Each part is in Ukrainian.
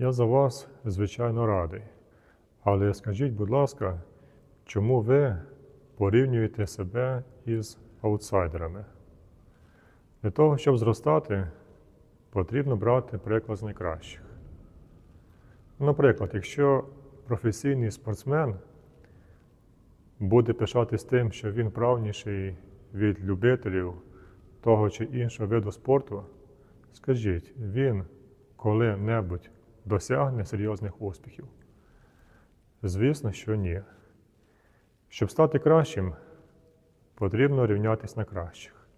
Я за вас, звичайно, радий. Але скажіть, будь ласка, чому ви порівнюєте себе із аутсайдерами? Для того, щоб зростати, потрібно брати приклад з найкращих. Наприклад, якщо професійний спортсмен буде пишатись тим, що він правніший від любителів того чи іншого виду спорту, скажіть, він коли-небудь досягне серйозних успіхів? Звісно, що ні. Щоб стати кращим, потрібно рівнятись на кращих.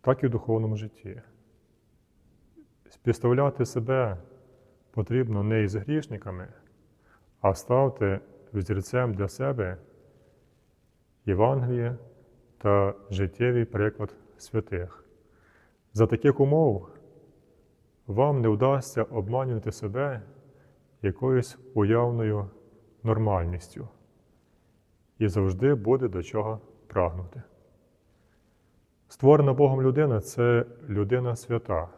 Так і в духовному житті. Співставляти себе потрібно не із грішниками, а ставте взірцем для себе Євангеліє та життєвий приклад святих. За таких умов вам не вдасться обманювати себе якоюсь уявною нормальністю і завжди буде до чого прагнути. Створена Богом людина це людина свята.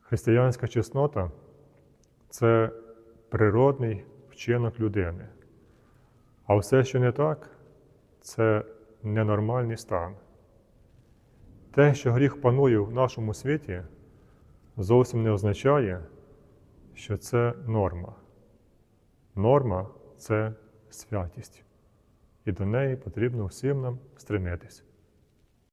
Християнська чеснота це природний вчинок людини. А все, що не так, це ненормальний стан. Те, що гріх панує в нашому світі, зовсім не означає, що це норма. Норма це святість, і до неї потрібно всім нам стремитись.